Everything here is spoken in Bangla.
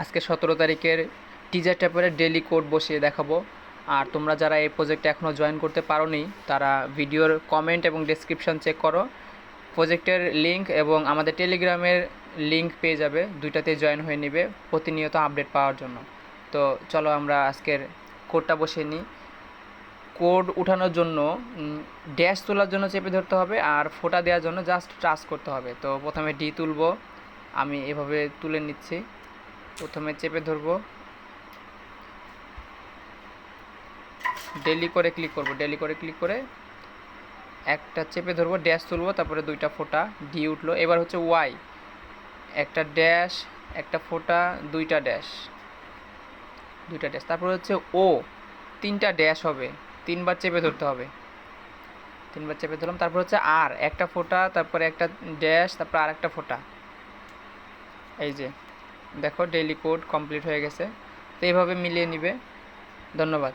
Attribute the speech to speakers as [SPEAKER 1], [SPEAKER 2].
[SPEAKER 1] আজকে সতেরো তারিখের টিজার ট্যাপের ডেলি কোড বসিয়ে দেখাবো। আর তোমরা যারা এই প্রজেক্টে এখনও জয়েন করতে পারোনি, তারা ভিডিওর কমেন্ট এবং ডেসক্রিপশন চেক করো। প্রজেক্টের লিংক এবং আমাদের টেলিগ্রামের লিংক পেয়ে যাবে দুইটাতে জয়েন হয়ে নেবে, প্রতিনিয়ত আপডেট পাওয়ার জন্য। তো চলো আমরা আজকের কোডটা বসিয়ে নিই। কোড উঠানোর জন্য ড্যাশ তোলার জন্য চেপে ধরতে হবে আর ফোটা দেওয়ার জন্য জাস্ট টাচ করতে হবে। তো প্রথমে ডি তুলবো, আমি এভাবে তুলে নিচ্ছি। প্রথমে চেপে ধরবো। ডেলি করে ক্লিক করব, ডেলি করে ক্লিক করে একটা চেপে ধরবো ড্যাশ তুলবো, তারপরে দুইটা ফোঁটা ডি উঠল। এবার হচ্ছে ওয়াই একটা ড্যাশ একটা ফোঁটা, দুইটা ড্যাশ দুইটা ড্যাশ তারপরে হচ্ছে ও তিনটা ড্যাশ হবে, তিনবার চেপে ধরতে হবে। তিনবার চেপে ধরলাম, তারপর হচ্ছে আর একটা ফোঁটা, তারপরে একটা ড্যাশ তারপর আর একটা ফোঁটা। এই যে দেখো ডেইলি কোড কমপ্লিট হয়ে গেছে। তো এইভাবে মিলিয়ে নিবে। ধন্যবাদ।